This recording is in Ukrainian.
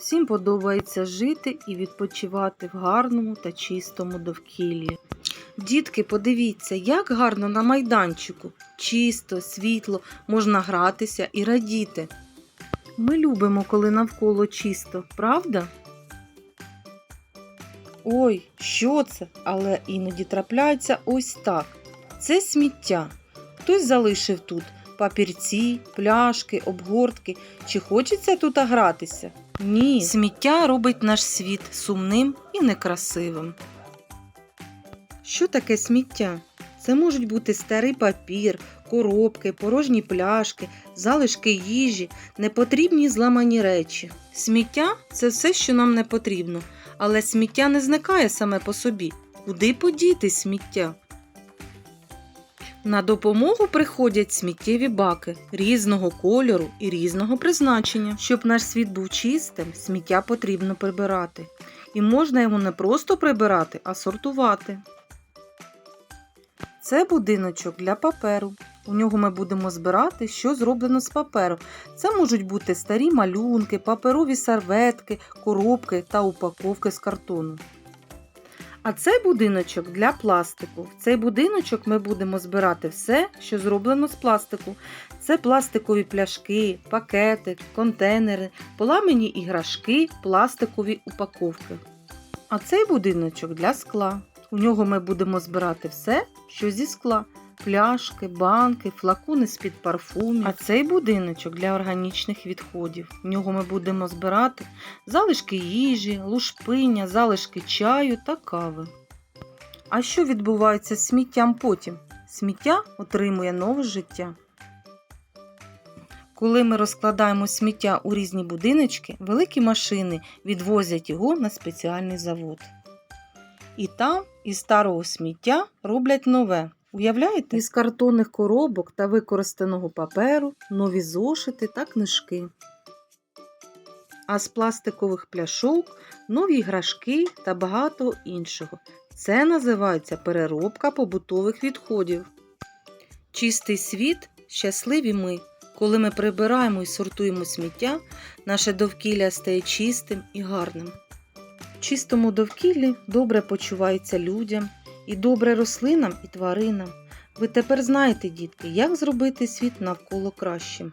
Всім подобається жити і відпочивати в гарному та чистому довкіллі. Дітки, подивіться, як гарно на майданчику. Чисто, світло, можна гратися і радіти. Ми любимо, коли навколо чисто, правда? Ой, що це? Але іноді трапляється ось так. Це сміття. Хтось залишив тут папірці, пляшки, обгортки. Чи хочеться тут гратися? Ні. Сміття робить наш світ сумним і некрасивим. Що таке сміття? Це можуть бути старий папір, коробки, порожні пляшки, залишки їжі, непотрібні зламані речі. Сміття це все, що нам не потрібно, але сміття не зникає саме по собі. Куди подіти сміття? На допомогу приходять сміттєві баки різного кольору і різного призначення. Щоб наш світ був чистим, сміття потрібно прибирати. І можна його не просто прибирати, а сортувати. Це будиночок для паперу. У нього ми будемо збирати, що зроблено з паперу. Це можуть бути старі малюнки, паперові серветки, коробки та упаковки з картону. А цей будиночок для пластику. В цей будиночок ми будемо збирати все, що зроблено з пластику. Це пластикові пляшки, пакети, контейнери, поламані іграшки, пластикові упаковки. А цей будиночок для скла. У нього ми будемо збирати все, що зі скла. Пляшки, банки, флакони з-під парфумів. А цей будиночок для органічних відходів. В нього ми будемо збирати залишки їжі, лушпиня, залишки чаю та кави. А що відбувається з сміттям потім? Сміття отримує нове життя. Коли ми розкладаємо сміття у різні будиночки, великі машини відвозять його на спеціальний завод. І там із старого сміття роблять нове. Уявляєте? Із картонних коробок та використаного паперу нові зошити та книжки. А з пластикових пляшок нові іграшки та багато іншого. Це називається переробка побутових відходів. Чистий світ щасливі ми. Коли ми прибираємо і сортуємо сміття, наше довкілля стає чистим і гарним. В чистому довкіллі добре почувається людям і добре рослинам і тваринам. Ви тепер знаєте, дітки, як зробити світ навколо кращим.